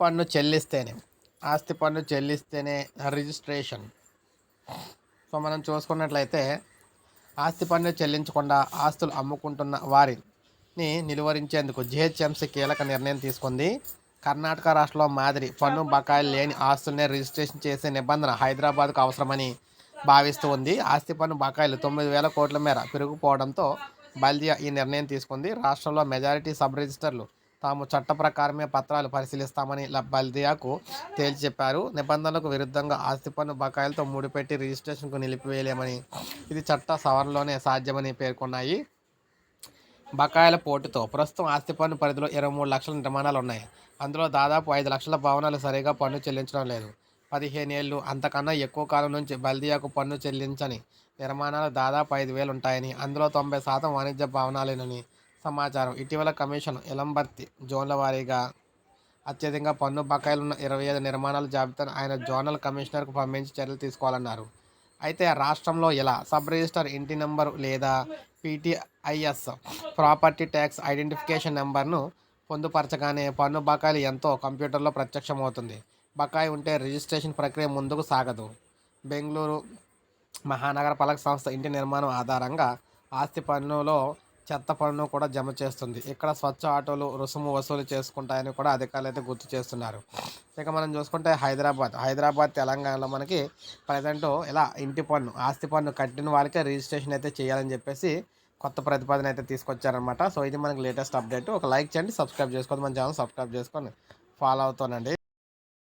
పన్ను చెల్లిస్తేనే ఆస్తి పన్ను చెల్లిస్తేనే రిజిస్ట్రేషన్. సో మనం చూసుకున్నట్లయితే ఆస్తి పన్ను చెల్లించకుండా ఆస్తులు అమ్ముకుంటున్న వారిని నిలువరించేందుకు జిహెచ్ఎంసీ కీలక నిర్ణయం తీసుకుంది. కర్ణాటక రాష్ట్రంలో మాదిరి పన్ను బకాయిలు లేని ఆస్తులనే రిజిస్ట్రేషన్ చేసే నిబంధన హైదరాబాద్కు అవసరమని భావిస్తూ ఉంది. ఆస్తి పన్ను బకాయిలు తొమ్మిది వేల కోట్ల మేర పెరిగిపోవడంతో బల్దియా ఈ నిర్ణయం తీసుకుంది. రాష్ట్రంలో మెజారిటీ సబ్ రిజిస్టర్లు తాము చట్ట ప్రకారమే పత్రాలు పరిశీలిస్తామని బల్దియాకు తేల్చి చెప్పారు నిబంధనలకు విరుద్ధంగా ఆస్తి పన్ను బకాయిలతో ముడిపెట్టి రిజిస్ట్రేషన్కు నిలిపివేయలేమని ఇది చట్ట సవరణలోనే సాధ్యమని పేర్కొన్నాయి. బకాయిల పోటుతో ప్రస్తుతం ఆస్తి పన్ను పరిధిలో ఇరవై మూడు లక్షల నిర్మాణాలు ఉన్నాయి అందులో దాదాపు ఐదు లక్షల భవనాలు సరిగా పన్ను చెల్లించడం లేదు. పదిహేను ఏళ్ళు అంతకన్నా ఎక్కువ కాలం నుంచి బల్దియాకు పన్ను చెల్లించని నిర్మాణాలు దాదాపు ఐదు వేలు ఉంటాయని అందులో తొంభై శాతం వాణిజ్య భవనాలేనని సమాచారం. ఇటీవల కమిషన్ ఎలంబర్తి జోన్ల వారీగా అత్యధికంగా పన్ను బకాయిలు ఉన్న ఇరవై ఐదు నిర్మాణాల జాబితాను ఆయన జోనల్ కమిషనర్కు పంపించి చర్యలు తీసుకోవాలన్నారు. అయితే రాష్ట్రంలో ఎలా? సబ్ రిజిస్టర్ ఇంటి నెంబరు లేదా పీటీఐఎస్ ప్రాపర్టీ ట్యాక్స్ ఐడెంటిఫికేషన్ నెంబర్ను పొందుపరచగానే పన్ను బకాయిలు ఎంతో కంప్యూటర్లో ప్రత్యక్షమవుతుంది. బకాయి ఉంటే రిజిస్ట్రేషన్ ప్రక్రియ ముందుకు సాగదు. బెంగళూరు మహానగర పాలక సంస్థ ఇంటి నిర్మాణం ఆధారంగా ఆస్తి పన్నులో చెత్త పన్ను కూడా జమ చేస్తుంది. ఇక్కడ స్వచ్ఛ ఆటోలు రుసుము వసూలు చేసుకుంటాయని కూడా అధికారులు అయితే గుర్తు చేస్తున్నారు. ఇక మనం చూసుకుంటే హైదరాబాద్. హైదరాబాద్ తెలంగాణలో మనకి ప్రజెంట్ ఇలా ఇంటి పన్ను ఆస్తి పన్ను కట్టిన వాళ్ళకే రిజిస్ట్రేషన్ అయితే చేయాలని చెప్పేసి కొత్త ప్రతిపాదన అయితే తీసుకొచ్చారనమాట సో ఇది మనకి లేటెస్ట్ అప్డేట్. ఒక లైక్ చేయండి సబ్స్క్రైబ్ చేసుకోండి. మన ఛానల్ సబ్స్క్రైబ్ చేసుకొని ఫాలో అవుతానండి